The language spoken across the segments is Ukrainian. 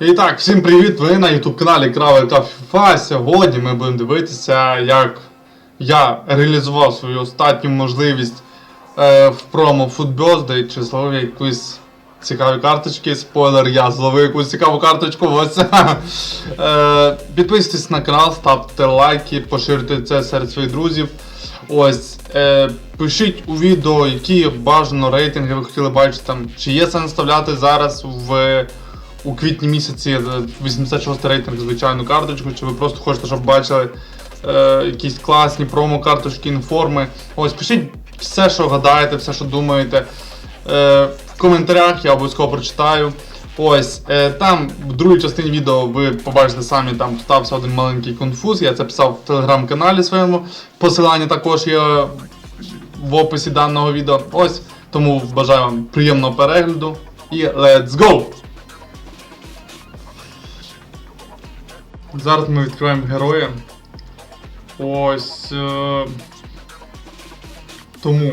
І так, всім привіт! Ви на YouTube каналі Кравелька FIFA. Сьогодні ми будемо дивитися, як я реалізував свою остатню можливість е, в промо Birthday чи зловив якусь цікаві карточки. Спойлер, я зловив якусь цікаву карточку. Ось. е, підписуйтесь на канал, ставте лайки, поширюйте це серед своїх друзів. Ось, е, пишіть у відео, які бажано рейтинги ви хотіли бачити там. Чи є сенс вставляти зараз в у квітні місяці е, 86 рейтинг звичайну карточку, чи ви просто хочете, щоб бачили е, якісь класні промо-карточки, інформи. Ось пишіть все, що гадаєте, все, що думаєте. Е, в коментарях я обов'язково прочитаю. Ось, е, там в другій частині відео ви побачите самі, там стався один маленький конфуз. Я це писав в телеграм-каналі своєму. Посилання також є в описі даного відео. Ось, тому бажаю вам приємного перегляду і let's go! Зараз ми відкриваємо героя. Ось. Е... Тому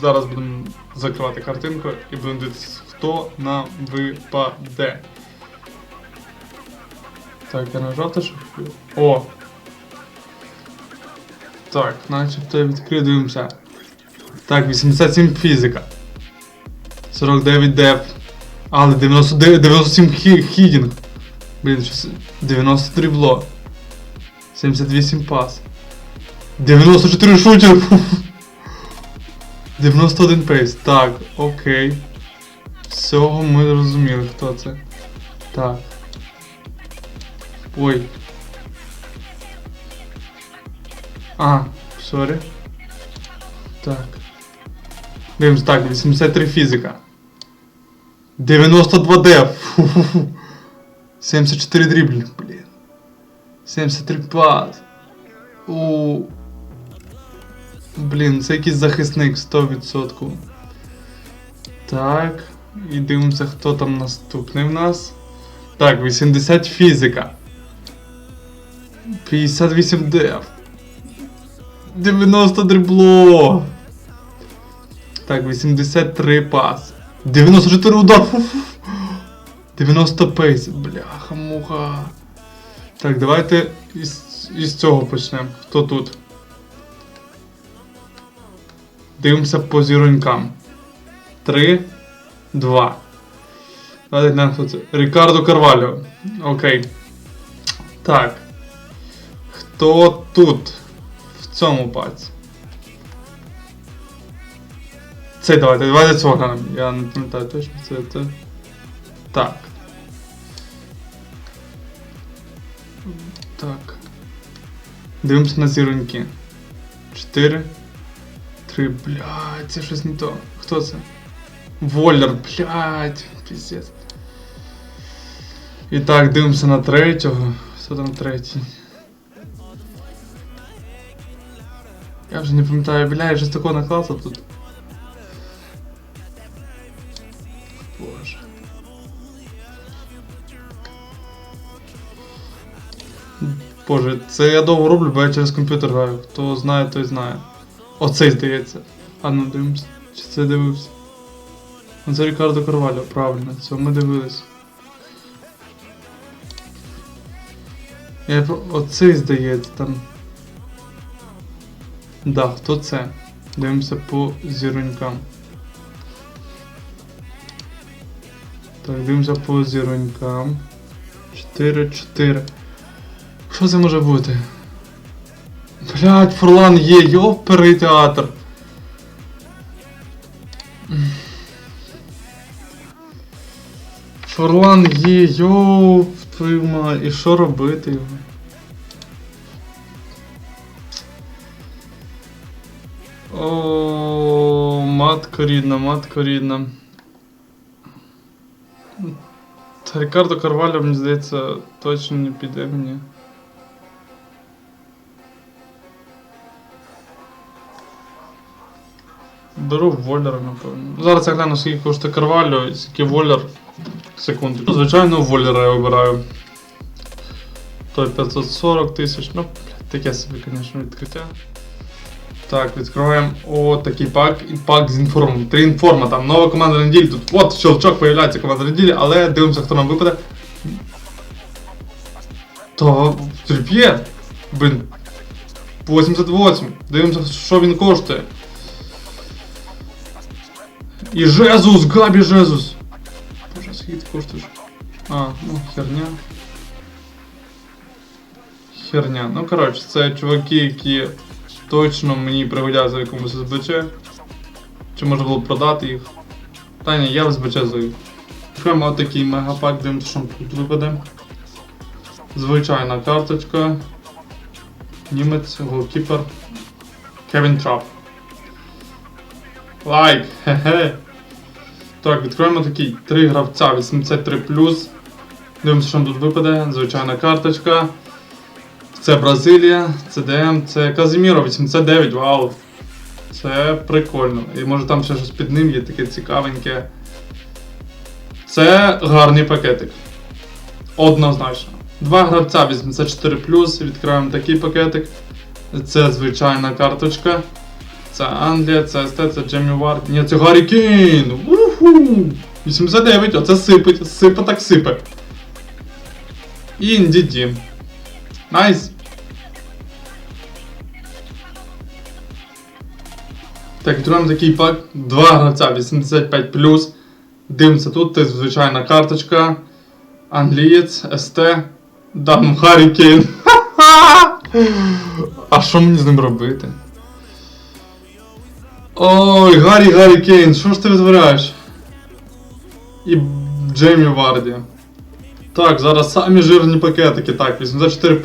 зараз будемо закривати картинку і будемо дивитися, хто нам випаде. Так, я нажав те, що. О! Так, начебто відкрив, дивимося. Так, 87 фізика. 49 деф. Але 99, 97 хі- хідінг. Блін, щось 90 дрібло. 78 пас. 94 шутер. 91 пейс. Так, окей. Всього ми зрозуміли, хто це. Так. Ой. А, сорі. Так. Дивимось, так, 83 фізика. 92 деф. Фу-фу-фу. 74 дриблінг, блін. 73 пас. У. Блін, це якийсь захисник 100%. Так. І дивимося, хто там наступний в нас. Так, 80 фізика. 58 деф. 90 дрибло. Так, 83 пас. 94 удар. Фу-фу. 90 пейс, бляха муха. Так, давайте із, із цього почнемо. Хто тут? Дивимося по зіронькам. 3, 2. Давайте глянемо, хто це. Рікардо Карвальо. Окей. Так. Хто тут? В цьому паці? Цей давайте, давайте цього глянемо. Я не пам'ятаю точно, це це. Так. Так. Дивимося на зіроньки. 4. 3. Блядь, це щось не то. Хто це? Воллер, блядь, піздець. І так, дивимося на третього. Хто там третій? Я вже не пам'ятаю, бля, я вже такого накласав тут. Боже, це я довго роблю, бо я через комп'ютер граю. Хто знає, той знає. Оцей здається. А ну дивимось. Чи це дивився? Ну, Це Рікардо Карвалю, правильно, це ми дивились. Я Оцей здається там. Да, хто це? Дивимося по зіронькам. Так, дивимося по зіронькам. 4-4. Що це може бути? Блять, Фурлан є, йоперий театр. Фурлан є, йоп, твою мать, і що робити його? О, матко рідна, матко рідна. Та Рікардо Карвалю, мені здається, точно не піде мені. Беру Воллера, напевно. Зараз я гляну, скільки коштує Карвалю, і скільки Воллер. Секунду. Звичайно, Воллера я вибираю. Той 540 тисяч. Ну, таке собі, звісно, відкриття. Так, відкриваємо о такий пак і пак з інформом. Три інформа, там нова команда неділі. Тут от щелчок появляється команда неділі, але дивимося, хто нам випаде. Та Трип'є. Блін. 88. Дивимося, що він коштує. І Жезус, Габі Жезус. Боже, скільки ти коштуєш? А, ну, херня. Херня. Ну, коротше, це чуваки, які точно мені пригодяться в якомусь СБЧ. Чи можна було продати їх? Та ні, я в СБЧ завів. Відкриємо отакий мегапак, дивимося, що тут випаде. Звичайна карточка. Німець, голкіпер. Кевін Трап. Лайк! Хе-хе. Так, відкроємо такий три гравця 83. Дивимося, що тут випаде. Звичайна карточка. Це Бразилія, це ДМ, це Казиміро 89, вау. Це прикольно. І може там ще щось під ним є таке цікавеньке. Це гарний пакетик. Однозначно. Два гравця 84 відкриваємо такий пакетик. Це звичайна карточка. Це Англія, це СТ, це Джемі Вард. Ні, це Гаррі Кейн! Уху! 89, оце сипить, сипе так сипе. І Інді Найс! Так, відкриваємо такий пак. Два гравця 85 Дивимося тут, це звичайна карточка. Англієць, СТ. Дам Харі Кейн. А що мені з ним робити? Ой, Гаррі Гаррі Кейн, що ж ти витворяєш? І Джеймі Варді. Так, зараз самі жирні пакетики. Так, 84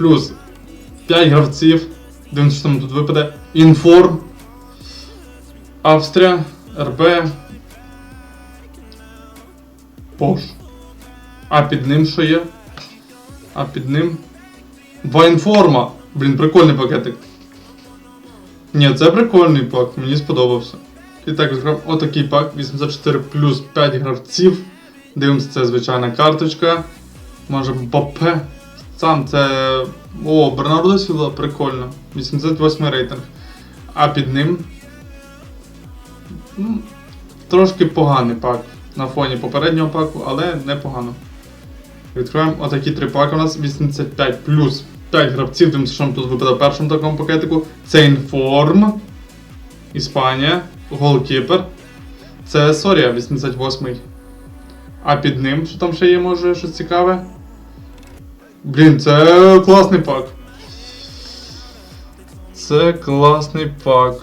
5 гравців. Дивимося, що там тут випаде. Інформ. Австрія, РБ. Пош. А під ним що є? А під ним. Воінформа. Блін, прикольний пакетик. Ні, це прикольний пак, мені сподобався. І так, отакий пак, 84 плюс 5 гравців. Дивимося, це звичайна карточка. Може Бапе. Сам це. О, Бернардо Сілва, прикольно. 88 рейтинг. А під ним. Ну, трошки поганий пак на фоні попереднього паку, але непогано. Відкриваємо отакі три паки у нас 85 плюс 5 гравців, тим що тут випадає першому такому пакетику. Це інформ. Іспанія. Голкіпер. Це Сорія 88. А під ним, що там ще є, може щось цікаве? Блін, це класний пак. Це класний пак.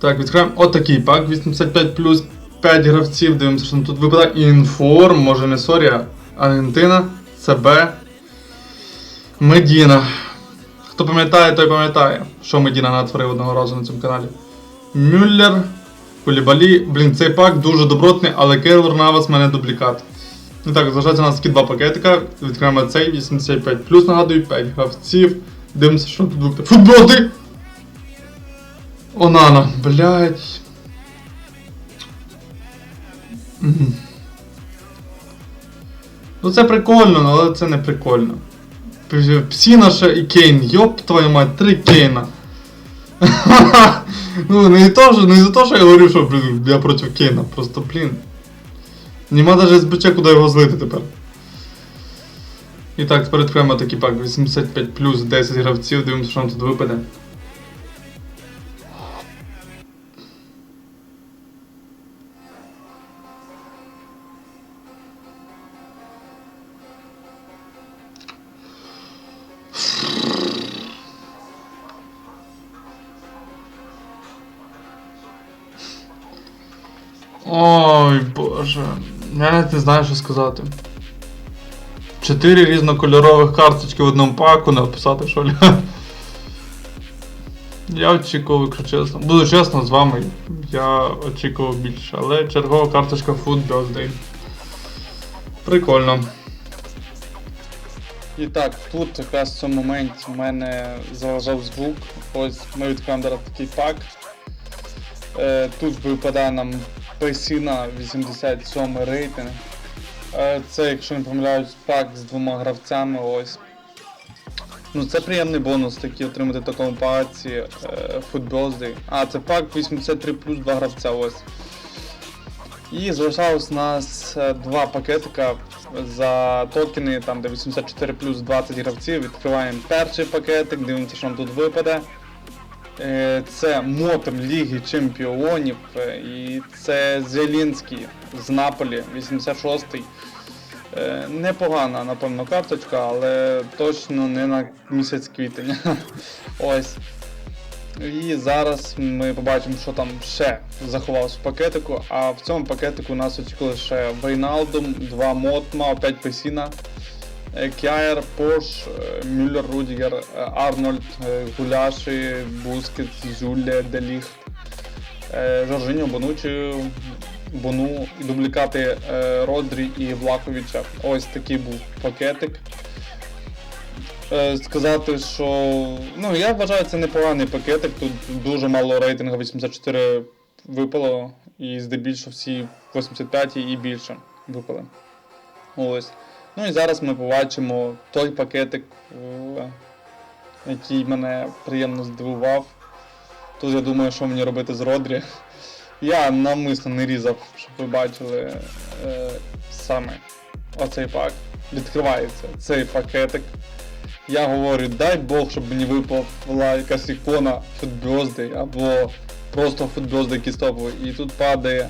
Так, відкриваємо отакий пак 85 плюс 5 гравців. Дивимося, що тут випадає інформ, може не Сорія, Аргентина, ЦБ. Медіна. Хто пам'ятає, той пам'ятає, що Медіна натворив одного разу на цьому каналі. Мюллер, Кулібалі. Блін, цей пак дуже добротний, але Кейлор Навас мене дублікат. І так, залишається у нас такі два пакетика. Відкриваємо цей 85 Плюс нагадую, 5 гравців. Дивимося, що тут буде. Футболти! Онана, блять. Мгм. Ну це прикольно, але це не прикольно. Псіна ще і Кейн, йоп твою мать, три Кейна. ну не, то, що, не за то, що я говорю, що я проти Кейна, просто блін. Нема даже СБЧ, куди його злити тепер. І так, тепер відкриваємо такий пак 85 плюс 10 гравців, дивимося, що нам тут випаде. Боже. Я навіть не знаю, що сказати. Чотири різнокольорових карточки в одному паку написати, що ли. Я очікував, якщо чесно. Буду чесно з вами, я очікував більше, але чергова карточка Food Birthday. Прикольно. І так, тут якраз в цьому моменті в мене заважав звук. Ось ми відкриваємо такий пак. Е, тут випадає нам Песіна 87 рейтинг. Це, якщо не помиляюсь, пак з двома гравцями. Ось. Ну це приємний бонус такий отримати в такому паці е, Birthday. А, це пак 83 плюс 2 гравця ось. І залишалось у нас е, два пакетика за токени, там де 84 плюс 20 гравців, відкриваємо перший пакетик, дивимося, що нам тут випаде. Е, Це мотом Ліги Чемпіонів, е, і це Зелінський з Наполі, 86-й. Е, Непогана, напевно, карточка, але точно не на місяць квітень. Ось. І зараз ми побачимо, що там ще заховалось в пакетику. А в цьому пакетику нас очікує ще Вейналдум, два Мотма, опять Песіна, Кяєр, Пош, е, Мюллер, Рудігер, е, Арнольд, е, Гуляші, Бускет, Зюле, Деліхт, е, Жоржиньо, Бонучі, Бону, дублікати е, Родрі і Влаковича. Ось такий був пакетик. Е, сказати, що ну я вважаю це непоганий пакетик. Тут дуже мало рейтингу 84 випало, і здебільшого всі 85 і більше випали. Ось. Ну і зараз ми побачимо той пакетик, е, який мене приємно здивував. Тут я думаю, що мені робити з Родрі. Я навмисно не різав, щоб ви бачили е, саме оцей пак. Відкривається цей пакетик. Я говорю, дай Бог, щоб мені випала якась ікона футбьозди або просто футбьозди якийсь. І тут падає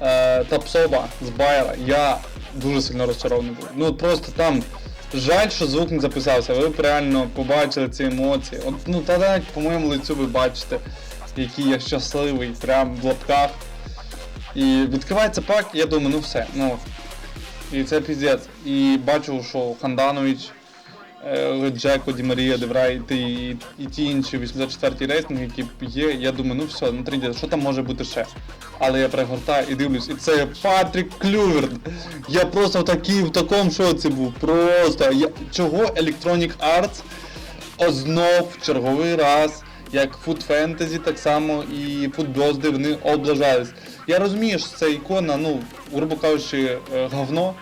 е, Тапсоба з Байера. Я дуже сильно розчарований був. Ну просто там жаль, що звук не записався. Ви б реально побачили ці емоції. От, ну та навіть по моєму лицю ви бачите, який я щасливий, прям в лапках. І відкривається пак, я думаю, ну все. ну І це піздець. І бачу, що Ханданович. Е, Джеко, Ді Марія, Деврай і, і, ті інші 84-ті рейтинги, які є, я думаю, ну все, ну трендець, що там може бути ще? Але я перегортаю і дивлюсь, і це Патрік Клюверт. Я просто в такій, в такому шоці був. Просто. Я, чого Electronic Arts ознов в черговий раз, як Food Fantasy, так само і Food вони облажались. Я розумію, що це ікона, ну, грубо кажучи, е, говно.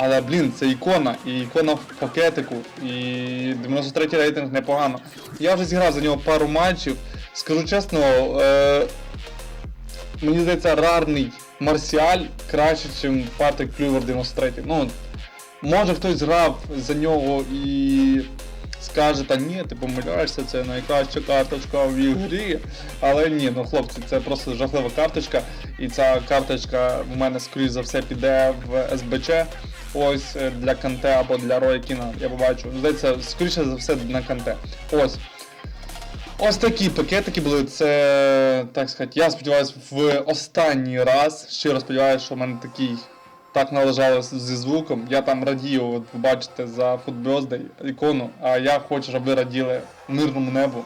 Але блін, це ікона, і ікона в пакетику, і 93 рейтинг непогано. Я вже зіграв за нього пару матчів. Скажу чесно, е, мені здається, рарний Марсіаль краще, ніж Патрик Клювер 93. Ну, може хтось грав за нього і скаже, та ні, ти помиляєшся, це найкраща карточка в ігрі. Але ні, ну хлопці, це просто жахлива карточка. І ця карточка в мене, скоріш за все, піде в СБЧ. Ось е, для канте або для Роя Кіна, я побачу. Здається, скоріше за все на канте. Ось. Ось такі пакетики були. Це, так сказати, я сподіваюся, в останній раз. Щиро сподіваюся, що в мене такий так належало зі звуком. Я там радію, от ви за футбьоздей ікону. А я хочу, щоб ви раділи мирному небу.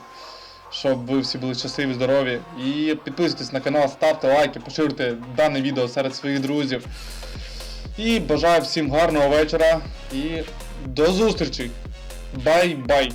Щоб ви всі були щасливі, здорові. І підписуйтесь на канал, ставте лайки, поширюйте дане відео серед своїх друзів. І бажаю всім гарного вечора і до зустрічі. Бай-бай!